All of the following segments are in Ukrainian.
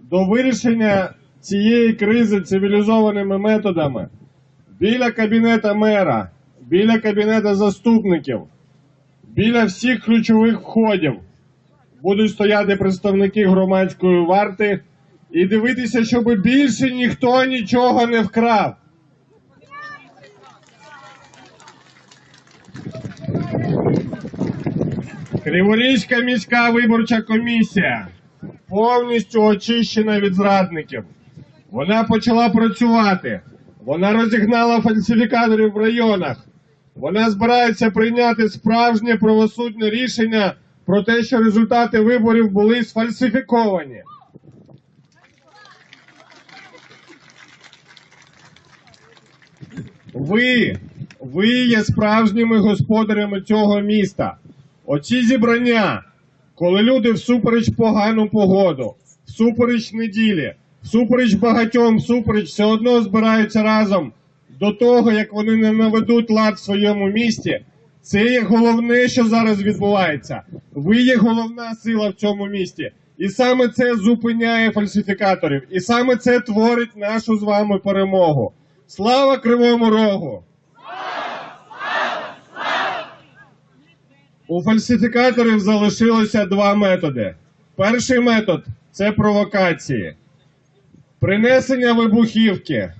до вирішення цієї кризи цивілізованими методами біля кабінета мера, біля кабінета заступників, біля всіх ключових входів будуть стояти представники громадської варти і дивитися, щоб більше ніхто нічого не вкрав. Криворізька міська виборча комісія повністю очищена від зрадників. Вона почала працювати. Вона розігнала фальсифікаторів в районах. Вона збирається прийняти справжнє правосудне рішення про те, що результати виборів були сфальсифіковані. Ви, ви є справжніми господарями цього міста. Оці зібрання, коли люди всупереч погану погоду, всупереч неділі, всупереч багатьом, всупереч все одно збираються разом до того, як вони не наведуть лад в своєму місті. Це є головне, що зараз відбувається. Ви є головна сила в цьому місті. І саме це зупиняє фальсифікаторів. І саме це творить нашу з вами перемогу. Слава Кривому Рогу! У фальсифікаторів залишилося два методи. Перший метод це провокації, принесення вибухівки,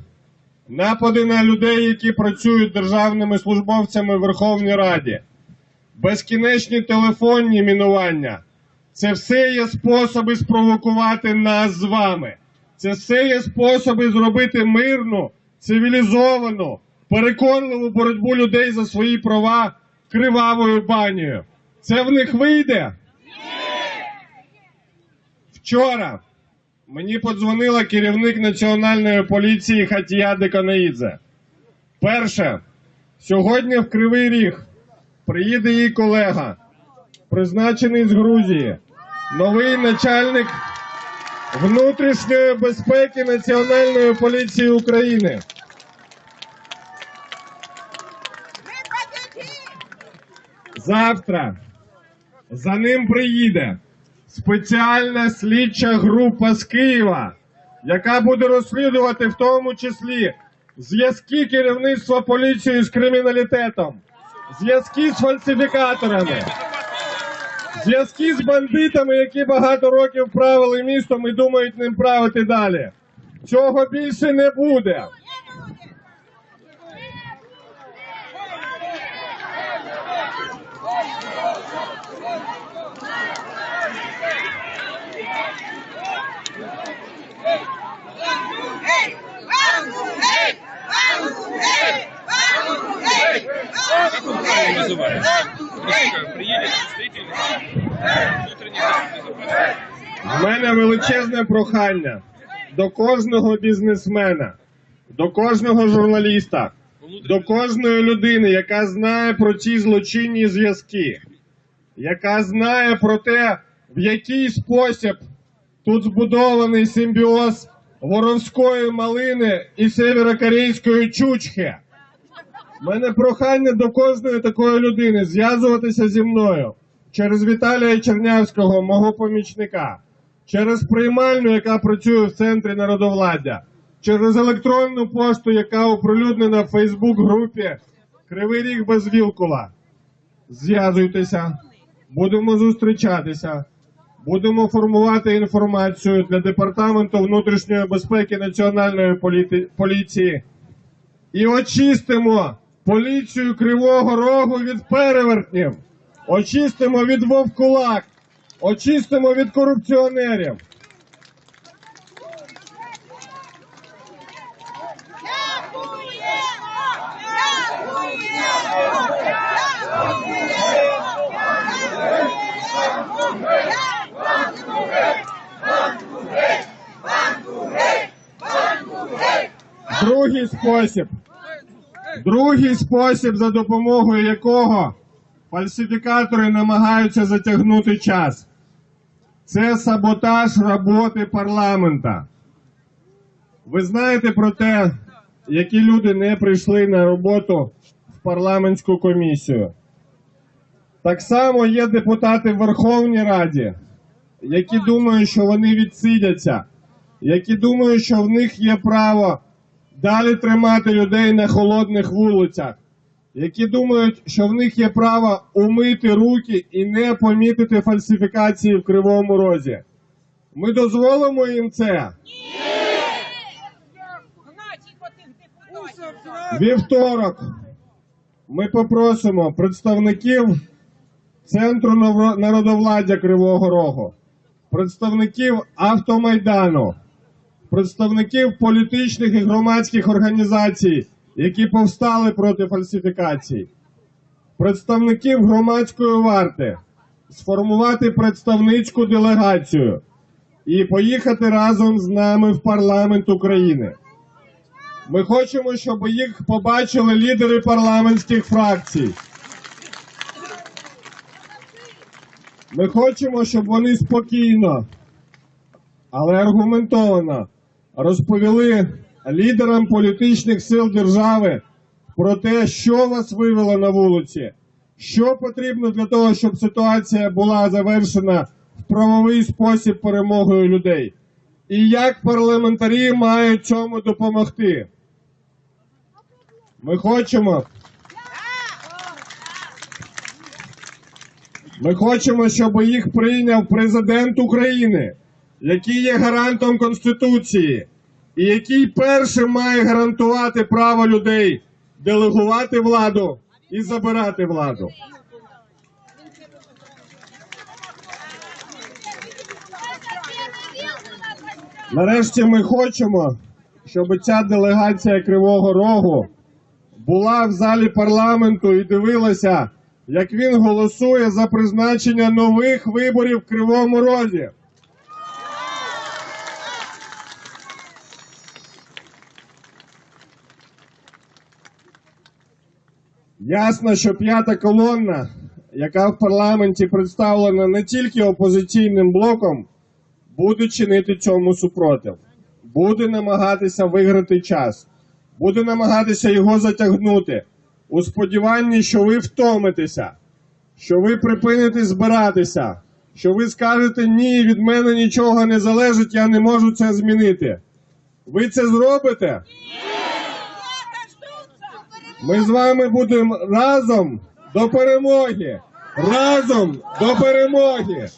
напади на людей, які працюють державними службовцями в Верховній Раді, безкінечні телефонні мінування. Це все є способи спровокувати нас з вами. Це все є способи зробити мирну, цивілізовану, переконливу боротьбу людей за свої права кривавою банею. Це в них вийде? Вчора мені подзвонила керівник національної поліції Хатія Деканаїдзе. Перше, сьогодні в Кривий Ріг приїде її колега, призначений з Грузії, новий начальник внутрішньої безпеки Національної поліції України. Завтра за ним приїде спеціальна слідча група з Києва, яка буде розслідувати в тому числі зв'язки керівництва поліції з криміналітетом, зв'язки з фальсифікаторами, зв'язки з бандитами, які багато років правили містом і думають ним правити далі. Цього більше не буде. В мене величезне прохання до кожного бізнесмена, до кожного журналіста, до кожної людини, яка знає про ці злочинні зв'язки, яка знає про те, в який спосіб тут збудований симбіоз воровської малини і северокорейської чучхи. Мене прохання до кожної такої людини зв'язуватися зі мною через Віталія Чернявського, мого помічника, через приймальню, яка працює в центрі народовладдя, через електронну пошту, яка оприлюднена в Фейсбук-групі Кривий Ріг без Вілкула. Зв'язуйтеся, будемо зустрічатися, будемо формувати інформацію для департаменту внутрішньої безпеки Національної поліції. І очистимо поліцію Кривого Рогу від перевертнів, очистимо від вовкулак, очистимо від корупціонерів. Другий спосіб. Другий спосіб, за допомогою якого фальсифікатори намагаються затягнути час. Це саботаж роботи парламента. Ви знаєте про те, які люди не прийшли на роботу в парламентську комісію. Так само є депутати в Верховній Раді, які думають, що вони відсидяться, які думають, що в них є право далі тримати людей на холодних вулицях, які думають, що в них є право умити руки і не помітити фальсифікації в Кривому Розі. Ми дозволимо їм це. Вівторок ми попросимо представників Центру народовладдя Кривого Рогу, представників Автомайдану, представників політичних і громадських організацій, які повстали проти фальсифікацій, представників громадської варти, сформувати представницьку делегацію і поїхати разом з нами в парламент України. Ми хочемо, щоб їх побачили лідери парламентських фракцій. Ми хочемо, щоб вони спокійно, але аргументовано розповіли лідерам політичних сил держави про те, що вас вивело на вулиці, що потрібно для того, щоб ситуація була завершена в правовий спосіб перемогою людей, і як парламентарі мають цьому допомогти. Ми хочемо. Ми хочемо, щоб їх прийняв президент України, який є гарантом Конституції, і який першим має гарантувати право людей делегувати владу і забирати владу. Нарешті ми хочемо, щоб ця делегація Кривого Рогу була в залі парламенту і дивилася, як він голосує за призначення нових виборів в Кривому Розі. Ясно, що п'ята колонна, яка в парламенті представлена не тільки опозиційним блоком, буде чинити цьому супротив, буде намагатися виграти час, буде намагатися його затягнути у сподіванні, що ви втомитеся, що ви припините збиратися, що ви скажете ні, від мене нічого не залежить, я не можу це змінити. Ви це зробите? Ми з вами будемо разом до перемоги. Разом до перемоги.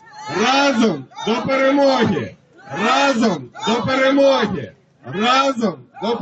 Разом до перемоги. Разом до перемоги. Разом до перемоги.